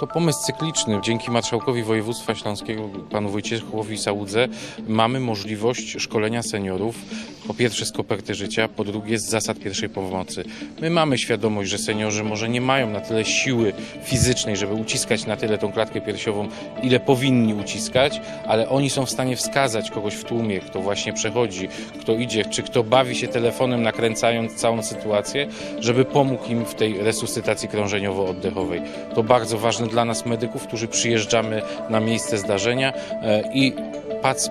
To pomysł cykliczny. Dzięki marszałkowi województwa śląskiego, panu Wojciechowi Sałudze, mamy możliwość szkolenia seniorów po pierwsze z koperty życia, po drugie z zasad pierwszej pomocy. My mamy świadomość, że seniorzy może nie mają na tyle siły fizycznej, żeby uciskać na tyle tą klatkę piersiową, ile powinni uciskać, ale oni są w stanie wskazać kogoś w tłumie, kto właśnie przechodzi, kto idzie, czy kto bawi się telefonem, nakręcając całą sytuację, żeby pomógł im w tej resuscytacji krążeniowo-oddechowej. To bardzo ważne dla nas medyków, którzy przyjeżdżamy na miejsce zdarzenia e, i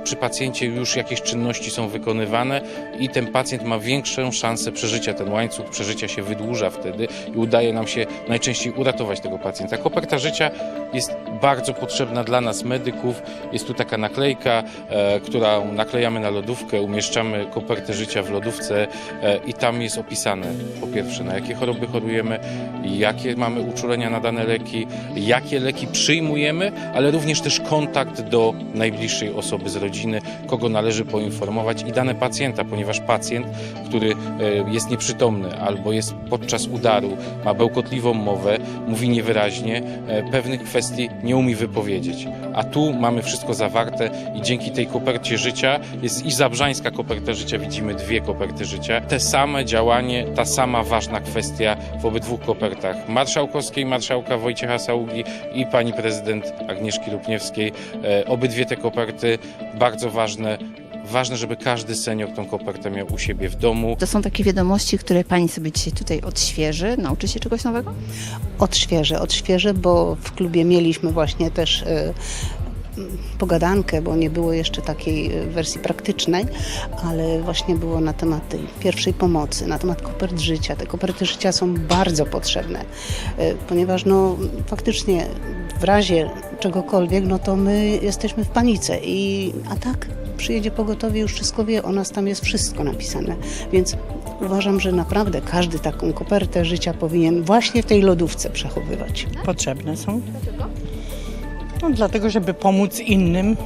przy pacjencie już jakieś czynności są wykonywane i ten pacjent ma większą szansę przeżycia. Ten łańcuch przeżycia się wydłuża wtedy i udaje nam się najczęściej uratować tego pacjenta. Koperta życia jest bardzo potrzebna dla nas medyków. Jest tu taka naklejka, e, którą naklejamy na lodówkę, umieszczamy kopertę życia w lodówce e, i tam jest opisane po pierwsze na jakie choroby chorujemy, jakie mamy uczulenia na dane leki, jakie leki przyjmujemy, ale również też kontakt do najbliższej osoby z rodziny, kogo należy poinformować i dane pacjenta, ponieważ pacjent, który e, jest nieprzytomny albo jest podczas udaru, ma bełkotliwą mowę, mówi niewyraźnie, e, pewnych kwestii nie umie wypowiedzieć. A tu mamy wszystko zawarte i dzięki tej kopercie życia jest i zabrzańska koperta życia, widzimy dwie koperty życia, te same działanie, ta sama ważna kwestia w obydwu kopertach marszałkowskiej, marszałka Wojciecha Saługi i pani prezydent Agnieszki Lubniewskiej. E, Obydwie te koperty bardzo ważne. Ważne, żeby każdy senior tą kopertę miał u siebie w domu. To są takie wiadomości, które Pani sobie dzisiaj tutaj odświeży. Nauczy się czegoś nowego? Odświeżę, odświeżę, bo w klubie mieliśmy właśnie też e, pogadankę, bo nie było jeszcze takiej e, wersji praktycznej, ale właśnie było na temat tej pierwszej pomocy, na temat kopert życia. Te koperty życia są bardzo potrzebne, e, ponieważ no faktycznie w razie czegokolwiek, no to my jesteśmy w panice i a tak przyjedzie pogotowie, już wszystko wie, o nas tam jest wszystko napisane, więc uważam, że naprawdę każdy taką kopertę życia powinien właśnie w tej lodówce przechowywać. potrzebne są. No, dlatego, żeby pomóc innym.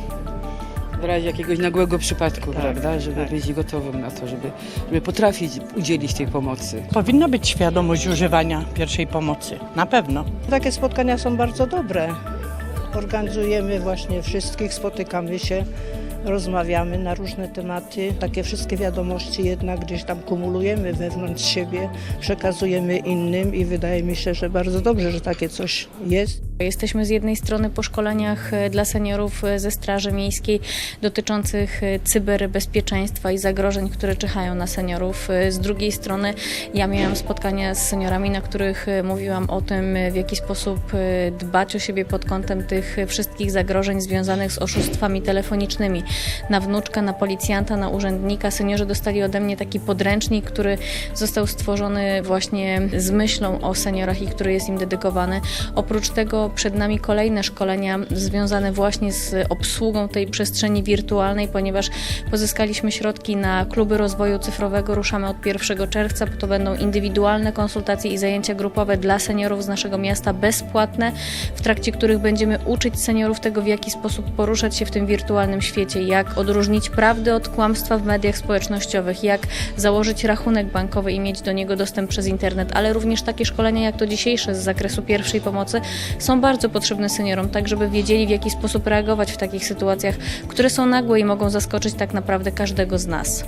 w razie jakiegoś nagłego przypadku, prawda, żeby być gotowym na to, żeby, żeby potrafić udzielić tej pomocy. Powinna być świadomość używania pierwszej pomocy. Na pewno. Takie spotkania są bardzo dobre. Organizujemy właśnie wszystkich, spotykamy się, rozmawiamy na różne tematy. Takie wszystkie wiadomości jednak gdzieś tam kumulujemy wewnątrz siebie, przekazujemy innym i wydaje mi się, że bardzo dobrze, że takie coś jest. Jesteśmy z jednej strony po szkoleniach e, dla seniorów e, ze Straży Miejskiej dotyczących e, cyberbezpieczeństwa i zagrożeń, które czyhają na seniorów. Z drugiej strony ja miałam spotkania z seniorami, na których mówiłam o tym, w jaki sposób dbać o siebie pod kątem tych wszystkich zagrożeń związanych z oszustwami telefonicznymi. Na wnuczka, na policjanta, na urzędnika seniorzy dostali ode mnie taki podręcznik, który został stworzony właśnie z myślą o seniorach i który jest im dedykowany. Oprócz tego przed nami kolejne szkolenia związane właśnie z obsługą tej przestrzeni wirtualnej, ponieważ pozyskaliśmy środki na kluby rozwoju cyfrowego. Ruszamy od 1 czerwca, to będą indywidualne konsultacje i zajęcia grupowe dla seniorów z naszego miasta bezpłatne, w trakcie których będziemy uczyć seniorów tego, w jaki sposób poruszać się w tym wirtualnym świecie, jak odróżnić prawdę od kłamstwa w mediach społecznościowych, jak założyć rachunek bankowy i mieć do niego dostęp przez internet, ale również takie szkolenia jak to dzisiejsze z zakresu pierwszej pomocy są bardzo potrzebne seniorom, tak żeby wiedzieli w jaki sposób reagować w takich sytuacjach, które są nagłe i mogą zaskoczyć tak naprawdę każdego z nas.